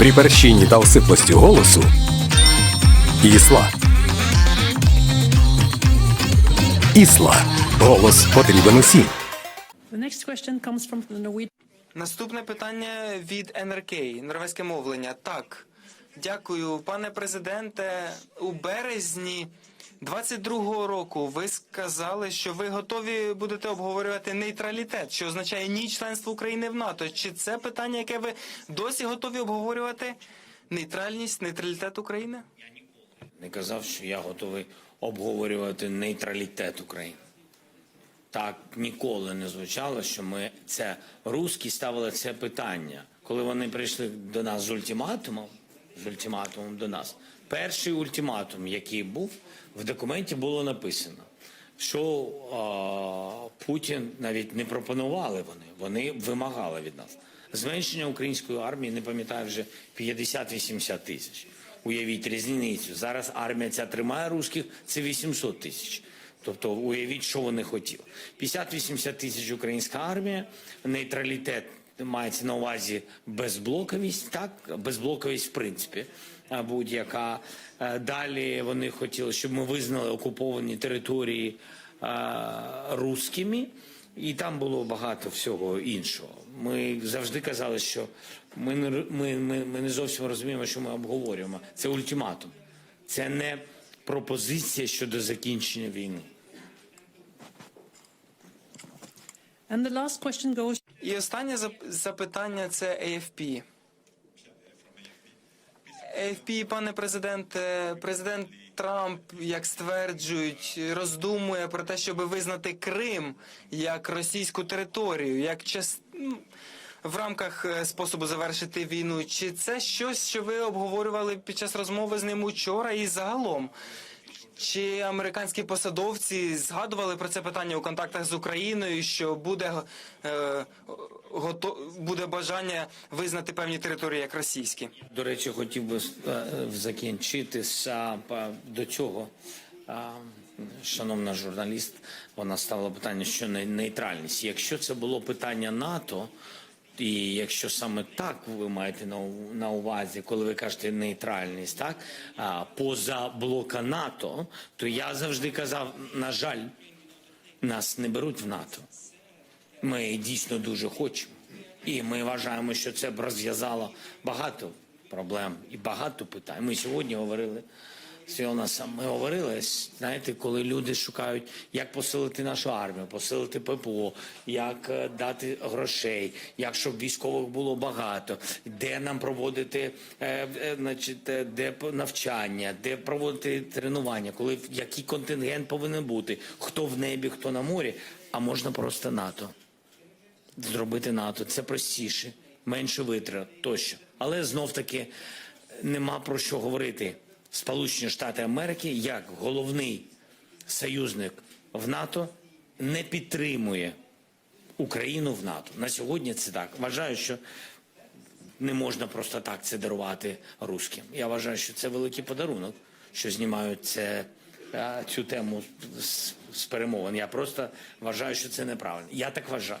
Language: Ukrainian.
При перщині та осиплості голосу Ісла. Ісла. Голос потрібен усім. Наступне питання від НРК, норвезьке мовлення. Так, дякую, пане президенте. У березні 22-го року ви сказали, що ви готові будете обговорювати нейтралітет, що означає ні членство України в НАТО. Чи це питання, яке ви досі готові обговорювати? Нейтральність, нейтралітет України? Я ніколи не казав, що я готовий обговорювати нейтралітет України. Так ніколи не звучало, що ми це русські ставили це питання. Коли вони прийшли до нас з ультиматумом, з ультиматумом до нас, перший ультиматум, який був в документі, було написано, що а, Путін навіть не пропонували вони, вони вимагали від нас. Зменшення української армії, не пам'ятаю вже 50-80 тисяч. Уявіть різницю. Зараз армія ця тримає русських, це 800 тисяч. Тобто уявіть, що вони хотіли. 50-80 тисяч українська армія, нейтралітет мається на увазі безблоковість, так, безблоковість в принципі, будь-яка. Е, Далі вони хотіли, щоб ми визнали окуповані території е, русскими, і там було багато всього іншого. Ми завжди казали, що ми не, ми, ми, ми не зовсім розуміємо, що ми обговорюємо. Це ультиматум, це не пропозиція щодо закінчення війни. And the last question goes І останнє зап- запитання це AFP. AFP, пане президенте, президент Трамп, як стверджують, роздумує про те, щоб визнати Крим як російську територію, як час ну, в рамках е, способу завершити війну. Чи це щось, що ви обговорювали під час розмови з ним учора і загалом? Чи американські посадовці згадували про це питання у контактах з Україною, що буде, е, гото, буде бажання визнати певні території як російські? До речі, хотів би е, закінчити з, до цього. Шановна журналіст, вона ставила питання, що не- нейтральність. Якщо це було питання НАТО, і якщо саме так ви маєте на, увазі, коли ви кажете нейтральність, так а, поза блока НАТО, то я завжди казав, на жаль, нас не беруть в НАТО. Ми дійсно дуже хочемо. І ми вважаємо, що це б розв'язало багато проблем і багато питань. Ми сьогодні говорили з Йонасом, Ми говорили, знаєте, коли люди шукають, як посилити нашу армію, посилити ППО, як е, дати грошей, як щоб військових було багато, де нам проводити е, е, значить, де навчання, де проводити тренування, коли який контингент повинен бути, хто в небі, хто на морі, а можна просто НАТО зробити НАТО. Це простіше, менше витрат тощо. Але знов таки нема про що говорити. Сполучені Штати Америки, як головний союзник в НАТО, не підтримує Україну в НАТО. На сьогодні це так. Вважаю, що не можна просто так це дарувати русським. Я вважаю, що це великий подарунок, що знімають це, е, цю тему з, перемовин. Я просто вважаю, що це неправильно. Я так вважаю.